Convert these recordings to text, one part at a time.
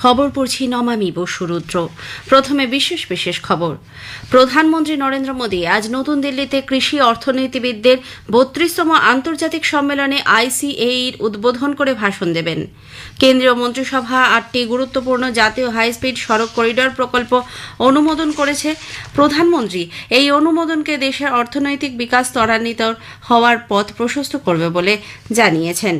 খবর পড়ছি নমামি বসুরুদ্র প্রথমে বিশেষ বিশেষ খবর। প্রধানমন্ত্রী নরেন্দ্র মোদী আজ নতুন দিল্লিতে কৃষি অর্থনীতিবিদদের বত্রিশতম আন্তর্জাতিক সম্মেলনে আইসিএইর উদ্বোধন করে ভাষণ দেবেন। কেন্দ্রীয় মন্ত্রিসভা আটটি গুরুত্বপূর্ণ জাতীয় হাইস্পিড সড়ক করিডর প্রকল্প অনুমোদন করেছে। প্রধানমন্ত্রী এই অনুমোদনকে দেশের অর্থনৈতিক বিকাশ ত্বরান্বিত হওয়ার পথ প্রশস্ত করবে বলে জানিয়েছেন।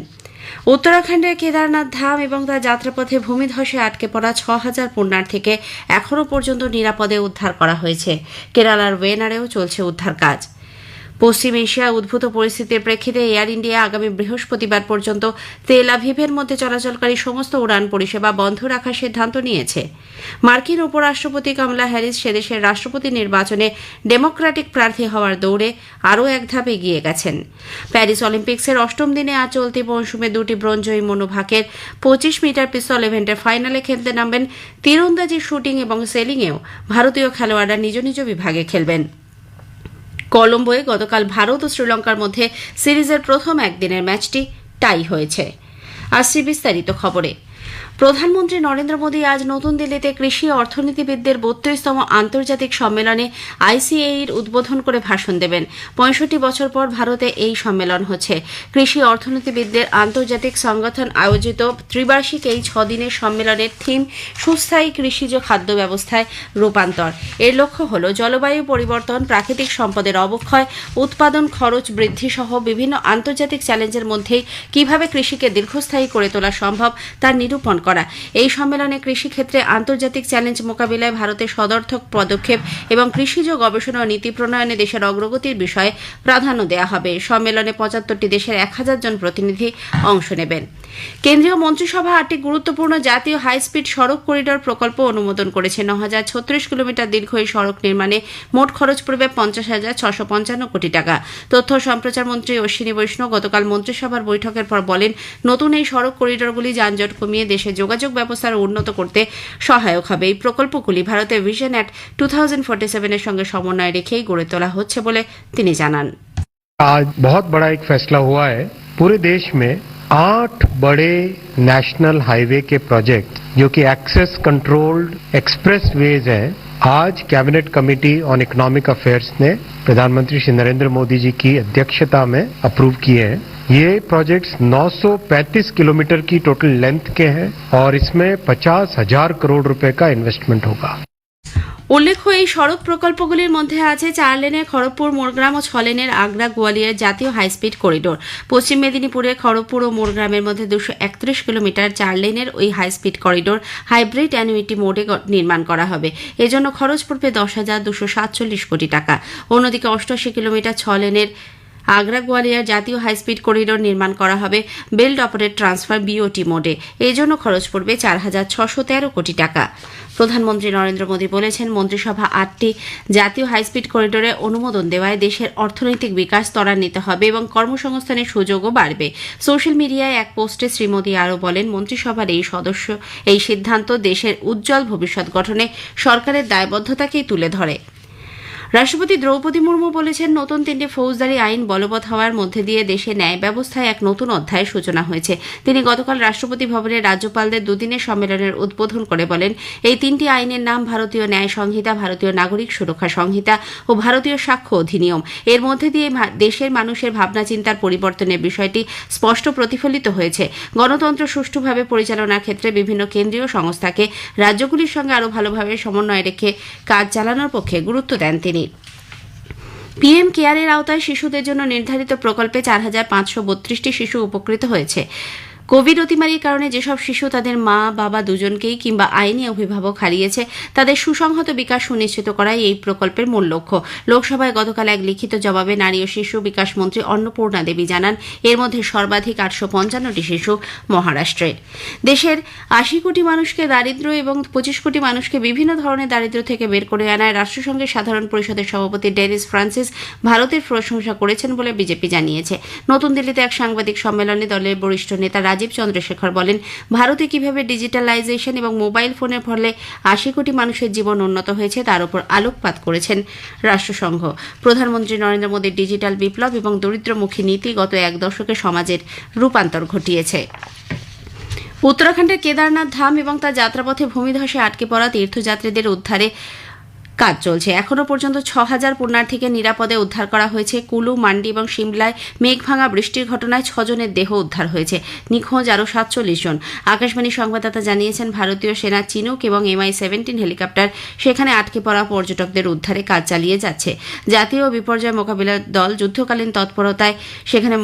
উত্তরাখণ্ডের কেদারনাথ ধাম এবং তার যাত্রাপথে ভূমিধসে আটকে পড়া ছ হাজার পুণ্যার্থীকে এখনও পর্যন্ত নিরাপদে উদ্ধার করা হয়েছে। কেরালার ওয়েনারেও চলছে উদ্ধার কাজ পশ্চিম এশিয়ায় উদ্ভূত পরিস্থিতির প্রেক্ষিতে এয়ার ইন্ডিয়া আগামী বৃহস্পতিবার পর্যন্ত তেল আভিভের মধ্যে চলাচলকারী সমস্ত উড়ান পরিষেবা বন্ধ রাখার সিদ্ধান্ত নিয়েছে। মার্কিন উপরাষ্ট্রপতি কমলা হ্যারিস সেদেশের রাষ্ট্রপতি নির্বাচনে ডেমোক্রেটিক প্রার্থী হওয়ার দৌড়ে আরও এক ধাপ এগিয়ে গেছেন। প্যারিস অলিম্পিক্সের অষ্টম দিনে আজ চলতি মৌসুমে দুটি ব্রোঞ্জয়ী মনোভাকের পঁচিশ মিটার পিস্তল ইভেন্টের ফাইনালে খেলতে নামবেন তীরন্দাজি শুটিং এবং সেলিংয়েও ভারতীয় খেলোয়াড়রা নিজ নিজ বিভাগে খেলবেন। কলম্বোয় গতকাল ভারত ও শ্রীলঙ্কার মধ্যে সিরিজের প্রথম একদিনের ম্যাচটি টাই হয়েছে। আসছি বিস্তারিত খবরে। প্রধানমন্ত্রী নরেন্দ্র মোদী আজ নতুন দিল্লিতে কৃষি অর্থনীতিবিদদের বত্রিশতম আন্তর্জাতিক সম্মেলনে আইসিএইর উদ্বোধন করে ভাষণ দেবেন। পঁয়ষট্টি বছর পর ভারতে এই সম্মেলন হচ্ছে। কৃষি অর্থনীতিবিদদের আন্তর্জাতিক সংগঠন আয়োজিত ত্রিবার্ষিক এই ছদিনের সম্মেলনের থিম, সুস্থায়ী কৃষিজ খাদ্য ব্যবস্থায় রূপান্তর। এর লক্ষ্য হল জলবায়ু পরিবর্তন, প্রাকৃতিক সম্পদের অবক্ষয়, উৎপাদন খরচ বৃদ্ধি সহ বিভিন্ন আন্তর্জাতিক চ্যালেঞ্জের মধ্যেই কীভাবে কৃষিকে দীর্ঘস্থায়ী করে তোলা সম্ভব তার নিরূপণ করা এই সম্মেলনে কৃষিক্ষেত্রে আন্তর্জাতিক চ্যালেঞ্জ মোকাবিলায় ভারতের সদর্থক পদক্ষেপ এবং কৃষিজ গবেষণা ও নীতি প্রণয়নে দেশের অগ্রগতির বিষয়ে প্রাধান্য দেওয়া হবে। সম্মেলনে পঁচাত্তরটি দেশের এক হাজার জন প্রতিনিধি অংশ নেবেন। কেন্দ্রীয় মন্ত্রিসভা আটটি গুরুত্বপূর্ণ জাতীয় হাইস্পিড সড়ক করিডর প্রকল্প অনুমোদন করেছে। ন হাজার ছত্রিশ কিলোমিটার দীর্ঘ এই সড়ক নির্মাণে মোট খরচ পড়বে পঞ্চাশ হাজার ছশো পঞ্চান্ন কোটি টাকা। তথ্য সম্প্রচার মন্ত্রী অশ্বিনী বৈষ্ণব গতকাল মন্ত্রিসভার বৈঠকের পর বলেন, নতুন এই সড়ক করিডরগুলি যানজট কমিয়ে দেশে যোগাযোগ ব্যবস্থার উন্নত করতে সহায়ক হবে এই প্রকল্পগুলি ভারতের vision at two thousand forty সেভেনের সঙ্গে সমন্বয় রেখেই গড়ে তোলা হচ্ছে বলে তিনি জানান आज बहुत बड़ा एक फैसला हुआ है पूरे देश में आठ बड़े नेशनल हाईवे के प्रोजेक्ट जो कि एक्सेस कंट्रोल्ड एक्सप्रेस वेज हैं आज cabinet committee on economic affairs ने प्रधानमंत्री श्री नरेंद्र मोदी जी की अध्यक्षता में अप्रूव किए हैं। ये प्रोजेक्ट्स 935 किलोमीटर की टोटल लेंथ के हैं और इसमें पचास हज़ार करोड़ रुपए का इन्वेस्टमेंट होगा। উল্লেখ্য, এই সড়ক প্রকল্পগুলির মধ্যে আছে চার লেনের খড়গপুর, মোরগ্রাম ও ছ লেনের আগ্রা গোয়ালিয়র জাতীয় হাইস্পিড করিডোর। পশ্চিম মেদিনীপুরের খড়গপুর ও মোরগ্রামের মধ্যে দুশো একত্রিশ কিলোমিটার চার লেনের ওই হাইস্পিড করিডোর হাইব্রিড অ্যানুইটি মোডে নির্মাণ করা হবে। এজন্য খরচ পড়বে দশ হাজার দুশো সাতচল্লিশ কোটি টাকা। অন্যদিকে অষ্টআশি কিলোমিটার ছ লেনের আগ্রা গোয়ালিয়র জাতীয় হাইস্পিড করিডোর নির্মাণ করা হবে। বেল্ট অপারেট ট্রান্সফার বিওটি মোডে। এই জন্য খরচ পড়বে চার হাজার ছশো তেরো কোটি টাকা। প্রধানমন্ত্রী নরেন্দ্র মোদী বলেছেন, মন্ত্রিসভা আটটি জাতীয় হাইস্পিড করিডোরে অনুমোদন দেওয়ায় দেশের অর্থনৈতিক বিকাশ ত্বরান্বিত হবে এবং কর্মসংস্থানের সুযোগও বাড়বে। সোশ্যাল মিডিয়ায় এক পোস্টে শ্রী মোদী আরও বলেন, মন্ত্রিসভার এই সদস্য, এই সিদ্ধান্ত দেশের উজ্জ্বল ভবিষ্যৎ গঠনে সরকারের দায়বদ্ধতাকেই তুলে ধরে। রাষ্ট্রপতি দ্রৌপদী মুর্মু বলেছেন, নতুন তিনটি ফৌজদারি আইন বলবৎ হওয়ার মধ্যে দিয়ে দেশে ন্যায় ব্যবস্থায় এক নতুন অধ্যায়ের সূচনা হয়েছে। তিনি গতকাল রাষ্ট্রপতি ভবনে রাজ্যপালদের দুদিনের সম্মেলনের উদ্বোধন করে বলেন, এই তিনটি আইনের নাম ভারতীয় ন্যায় সংহিতা, ভারতীয় নাগরিক সুরক্ষা সংহিতা ও ভারতীয় সাক্ষ্য অধিনিয়ম। এর মধ্যে দিয়ে দেশের মানুষের ভাবনা চিন্তার পরিবর্তনের বিষয়টি স্পষ্ট প্রতিফলিত হয়েছে। গণতন্ত্র সুষ্ঠুভাবে পরিচালনার ক্ষেত্রে বিভিন্ন কেন্দ্রীয় সংস্থাকে রাজ্যগুলির সঙ্গে আরও ভালোভাবে সমন্বয় রেখে কাজ চালানোর পক্ষে গুরুত্ব দেন তিনি। পিএম কেয়ারের আওতায় শিশুদের জন্য নির্ধারিত প্রকল্পে চার হাজার পাঁচশো বত্রিশটি শিশু উপকৃত হয়েছে। কোভিড অতিমারির কারণে যেসব শিশু তাদের মা, বাবা দুজনকেই কিংবা আইনি অভিভাবক হারিয়েছে, তাদের সুসংহত বিকাশ সুনিশ্চিত করাই এই প্রকল্পের মূল লক্ষ্য। লোকসভায় গতকাল এক লিখিত জবাবে নারী ও শিশু বিকাশ মন্ত্রী অন্নপূর্ণা দেবী জানান, এর মধ্যে সর্বাধিক আটশো পঞ্চান্নটি শিশু মহারাষ্ট্রের দেশের আশি কোটি মানুষকে দারিদ্র্য এবং পঁচিশ কোটি মানুষকে বিভিন্ন ধরনের দারিদ্র্য থেকে বের করে আনায় রাষ্ট্রসংঘের সাধারণ পরিষদের সভাপতি ডেনিস ফ্রান্সিস ভারতের প্রশংসা করেছেন বলে বিজেপি জানিয়েছে। নতুন দিল্লিতে এক সাংবাদিক সম্মেলনে দলের বরিষ্ঠ নেতা রাজীব চন্দ্রশেখর বলেন, ভারতে কীভাবে ডিজিটালাইজেশন এবং মোবাইল ফোনের ফলে আশি কোটি মানুষের জীবন উন্নত হয়েছে, তার উপর আলোকপাত করেছেন রাষ্ট্রসংঘ। প্রধানমন্ত্রী নরেন্দ্র মোদীর ডিজিটাল বিপ্লব এবং দরিদ্রমুখী নীতি গত এক দশকে সমাজের রূপান্তর ঘটিয়েছে। উত্তরাখণ্ডের কেদারনাথ ধাম এবং তার যাত্রাপথে ভূমিধসে আটকে পড়া তীর্থযাত্রীদের উদ্ধারে কাজ চলছে। এখনও পর্যন্ত ছ হাজার পুণ্যার্থীকে নিরাপদে উদ্ধার করা হয়েছে। কুলু, মান্ডি এবং সিমলায় মেঘভাঙা বৃষ্টির ঘটনায় ছজনের দেহ উদ্ধার হয়েছে। নিখোঁজ আরও সাতচল্লিশ জন। আকাশবাণী সংবাদদাতা জানিয়েছেন, ভারতীয় সেনা চিনুক এবং এমআই সেভেন্টিন হেলিকপ্টার সেখানে আটকে পড়া পর্যটকদের উদ্ধারে কাজ চালিয়ে যাচ্ছে। জাতীয় বিপর্যয় মোকাবিলা দল যুদ্ধকালীন তৎপরতায় সেখানে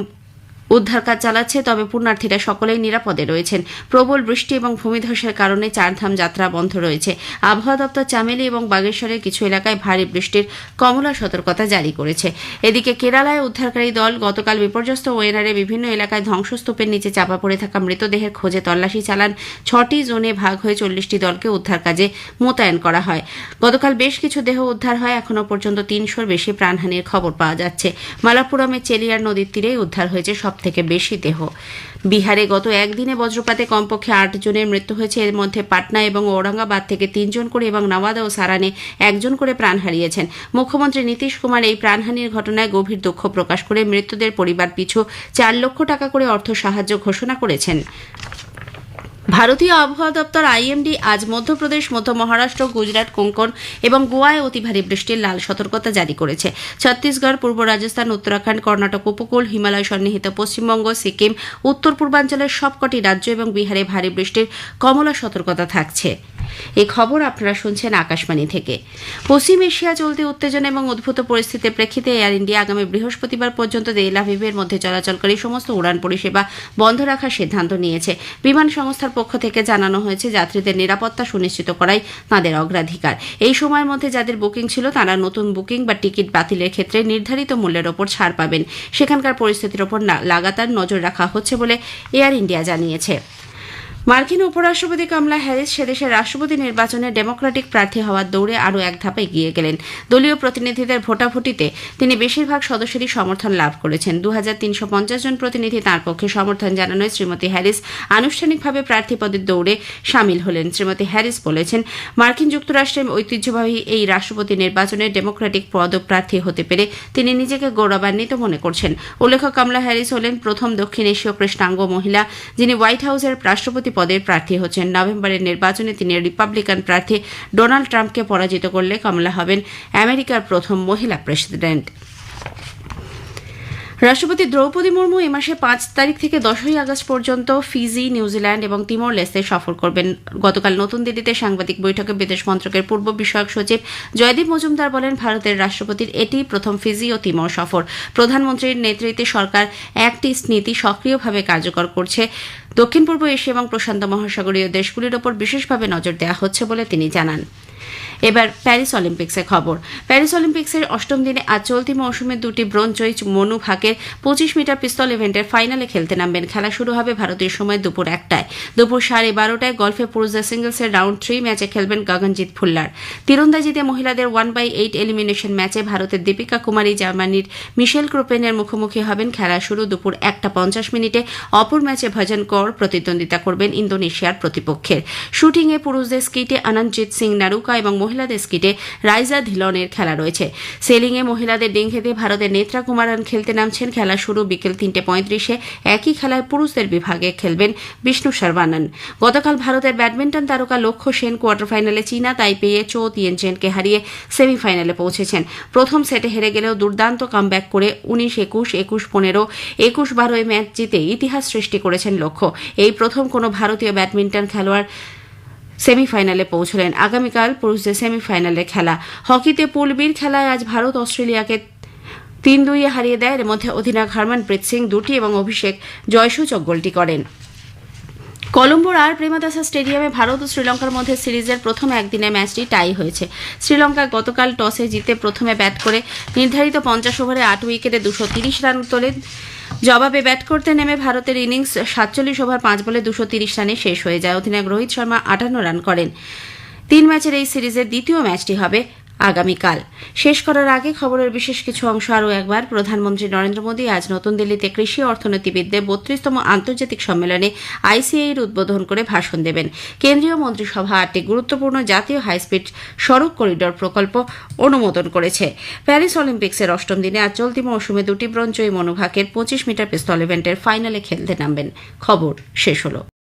উদ্ধার কাজ চালাচ্ছে, তবে পুণ্যার্থীরা সকলেই নিরাপদে রয়েছেন। প্রবল বৃষ্টি এবং ভূমিধসের কারণে চারধাম যাত্রা বন্ধ রয়েছে। আবহাওয়া দপ্তর চামেলি এবং বাগেশ্বরের কিছু এলাকায় ভারী বৃষ্টির কমলা সতর্কতা জারি করেছে। এদিকে কেরালায় উদ্ধারকারী দল গতকাল বিপর্যস্ত ওয়েনারে বিভিন্ন এলাকায় ধ্বংসস্তূপের নিচে চাপা পড়ে থাকা মৃতদেহের খোঁজে তল্লাশি চালান ছটি জোনে ভাগ হয়ে চল্লিশটি দলকে উদ্ধার কাজে মোতায়েন করা হয়। গতকাল বেশ কিছু দেহ উদ্ধার হয়, এখনও পর্যন্ত তিনশোর বেশি প্রাণহানির খবর পাওয়া যাচ্ছে। মালাপুরমের চেলিয়ার নদীর তীরেই উদ্ধার হয়েছে সব থেকে বেশি দেহ। বিহারে গত একদিনে বজ্রপাতে কমপক্ষে আট জনের মৃত্যু হয়েছে। এর মধ্যে পাটনা এবং ঔরঙ্গাবাদ থেকে তিনজন করে এবং নওয়াদা ও সারানে একজন করে প্রাণ হারিয়েছেন। মুখ্যমন্ত্রী নীতিশ কুমার এই প্রাণহানির ঘটনায় গভীর দুঃখ প্রকাশ করে মৃত্যুদের পরিবার পিছু চার লক্ষ টাকা করে অর্থ সাহায্য ঘোষণা করেছেন। ভারতীয় আবহাওয়া দপ্তর আইএমডি আজ মধ্যপ্রদেশ, মধ্য মহারাষ্ট্র, গুজরাট, কোঙ্কন এবং গোয়ায় অতি ভারী বৃষ্টির লাল সতর্কতা জারি করেছে। ছত্তিশগড়, পূর্ব রাজস্থান, উত্তরাখণ্ড, কর্ণাটক উপকূল, হিমালয় সন্নিহিত পশ্চিমবঙ্গ, সিকিম, উত্তর পূর্বাঞ্চলের সবকটি রাজ্য এবং বিহারে ভারী বৃষ্টির কমলা সতর্কতা থাকছে। এই খবর আপনারা শুনছেন আকাশবাণী থেকে। পশ্চিম এশিয়া চলতি উত্তেজনা এবং উদ্ভূত পরিস্থিতির প্রেক্ষিতে এয়ার ইন্ডিয়া আগামী বৃহস্পতিবার পর্যন্ত তেল আভিভের মধ্যে চলাচলকারী সমস্ত উড়ান পরিষেবা বন্ধ রাখার সিদ্ধান্ত নিয়েছে। বিমান সংস্থার পক্ষ থেকে জানানো হয়েছে, যাত্রীদের নিরাপত্তা সুনিশ্চিত করাই তাঁদের অগ্রাধিকার। এই সময়ের মধ্যে যাদের বুকিং ছিল, তারা নতুন বুকিং বা টিকিট বাতিলের ক্ষেত্রে নির্ধারিত মূল্যের ওপর ছাড় পাবেন। সেখানকার পরিস্থিতির ওপর লাগাতার নজর রাখা হচ্ছে বলে এয়ার ইন্ডিয়া জানিয়েছে। মার্কিন উপরাষ্ট্রপতি কামলা হ্যারিস সেদেশের রাষ্ট্রপতি নির্বাচনে ডেমোক্রেটিক প্রার্থী হওয়ার দৌড়ে আরও এক ধাপে এগিয়ে গেলেন। দলীয় প্রতিনিধিদের ভোটাভুটিতে তিনি বেশিরভাগ সদস্যেরই সমর্থন লাভ করেছেন। দু হাজার তিনশো পঞ্চাশ জন প্রতিনিধি তাঁর পক্ষে সমর্থন জানানোয় শ্রীমতী হ্যারিস আনুষ্ঠানিকভাবে প্রার্থী পদের দৌড়ে সামিল হলেন। শ্রীমতী হ্যারিস বলেছেন, মার্কিন যুক্তরাষ্ট্রের ঐতিহ্যবাহী এই রাষ্ট্রপতি নির্বাচনে ডেমোক্রেটিক পদপ্রার্থী হতে পেরে তিনি নিজেকে গৌরবান্বিত মনে করছেন। উল্লেখ্য, কমলা হ্যারিস হলেন প্রথম দক্ষিণ এশীয় কৃষ্ণাঙ্গ মহিলা, যিনি হোয়াইট হাউসের রাষ্ট্রপতি পদের প্রার্থী হচ্ছেন নভেম্বরের নির্বাচনে তিনি রিপাবলিকান প্রার্থী ডোনাল্ড ট্রাম্পকে পরাজিত করলে কমলা হবেন আমেরিকার প্রথম মহিলা প্রেসিডেন্ট। রাষ্ট্রপতি দ্রৌপদী মুর্মু এ মাসে পাঁচ তারিখ থেকে দশই আগস্ট পর্যন্ত ফিজি, নিউজিল্যান্ড এবং তিমোর লেসে সফর করবেন। গতকাল নতুন দিল্লিতে সাংবাদিক বৈঠকে বিদেশ মন্ত্রকের পূর্ব বিষয়ক সচিব জয়দীপ মজুমদার বলেন, ভারতের রাষ্ট্রপতির এটি প্রথম ফিজি ও তিমোর সফর। প্রধানমন্ত্রীর নেতৃত্বে সরকার একটি নীতি সক্রিয়ভাবে কার্যকর করছে। দক্ষিণ পূর্ব এশিয়া এবং প্রশান্ত মহাসাগরীয় দেশগুলির ওপর বিশেষভাবে নজর দেওয়া হচ্ছে বলে তিনি জানান। এবার প্যারিস অলিম্পিক্সের খবর। প্যারিস অলিম্পিক্সের অষ্টম দিনে আজ চলতি মৌসুমে দুটি ব্রোঞ্জ জয়ী মনু ভাকের পঁচিশ মিটার পিস্তল ইভেন্টের ফাইনালে খেলতে নামবেন। খেলা শুরু হবে ভারতীয় সময় দুপুর একটায়। দুপুর সাড়ে বারোটায় গল্ফে পুরুষদের সিঙ্গলসের রাউন্ড থ্রি ম্যাচে খেলবেন গগনজিৎ ফুল্লার। তীরন্দাজিতে মহিলাদের ওয়ান বাই এইট এলিমিনেশন ম্যাচে ভারতের দীপিকা কুমারী, জার্মানির মিশেল ক্রোপেনের মুখোমুখি হবেন। খেলা শুরু দুপুর একটা পঞ্চাশ মিনিটে। অপর ম্যাচে ভজন কর প্রতিদ্বন্দ্বিতা করবেন ইন্দোনেশিয়ার প্রতিপক্ষের। শুটিংয়ে পুরুষদের স্কিটে আনন্দজিৎ সিং নারুকা এবং মহিলাদের স্কিটে রাইজা ধিলনের খেলা রয়েছে। সেলিংয়ে মহিলাদের ডিঙ্গেতে ভারতের নেত্রা কুমারন খেলতে নামছেন। খেলা শুরু বিকেল তিনটে পঁয়ত্রিশে। একই খেলায় পুরুষদের বিভাগে খেলবেন বিষ্ণু শর্মানন। গতকাল ভারতের ব্যাডমিন্টন তারকা লক্ষ্য সেন কোয়ার্টার ফাইনালে চীনা তাইপেয়ে চো তিয়েনচেনকে হারিয়ে সেমিফাইনালে পৌঁছেছেন। প্রথম সেটে হেরে গেলেও দুর্দান্ত কামব্যাক করে উনিশ একুশ একুশ পনেরো, একুশ বারোয় ম্যাচ জিতে ইতিহাস সৃষ্টি করেছেন লক্ষ্য। এই প্রথম কোনো ভারতীয় ব্যাডমিন্টন খেলোয়াড় সেমিফাইনালে পৌঁছলেন। আগামীকাল পুরুষদের সেমিফাইনালে খেলা। হকিতে পুল বির খেলায় আজ ভারত অস্ট্রেলিয়াকে তিন দুইয়ে হারিয়ে দেয়। এর মধ্যে অধিনায়ক হরমনপ্রীত সিং দুটি এবং অভিষেক জয়সূচক গোলটি করেন। কলম্বোর আর প্রেমাদাসা স্টেডিয়ামে ভারত ও শ্রীলঙ্কার মধ্যে সিরিজের প্রথম একদিনের ম্যাচটি টাই হয়েছে। শ্রীলঙ্কা গতকাল টসে জিতে প্রথমে ব্যাট করে নির্ধারিত পঞ্চাশ ওভারে আট উইকেটে দুশো তিরিশ রান তোলে। জবাবে ব্যাট করতে নেমে ভারতের ইনিংস সাতচল্লিশ ওভার পাঁচ বলে দুশো তিরিশ রানে শেষ হয়ে যায়। অধিনায়ক রোহিত শর্মা আটান্ন রান করেন। তিন ম্যাচের এই সিরিজের দ্বিতীয় ম্যাচটি হবে আগামীকাল। শেষ করার আগে খবরের বিশেষ কিছু অংশ আরও একবার। প্রধানমন্ত্রী নরেন্দ্র মোদী আজ নতুন দিল্লিতে কৃষি অর্থনীতিবিদদের বত্রিশতম আন্তর্জাতিক সম্মেলনে আইসিএইর উদ্বোধন করে ভাষণ দেবেন। কেন্দ্রীয় মন্ত্রিসভা আটটি গুরুত্বপূর্ণ জাতীয় হাইস্পিড সড়ক করিডর প্রকল্প অনুমোদন করেছে। প্যারিস অলিম্পিক্সের অষ্টম দিনে আজ চলতি মৌসুমে দুটি ব্রঞ্জয়ী মনোভাগের পঁচিশ মিটার পিস্তল ইভেন্টের ফাইনালে খেলতে নামবেন। খবর শেষ হলো।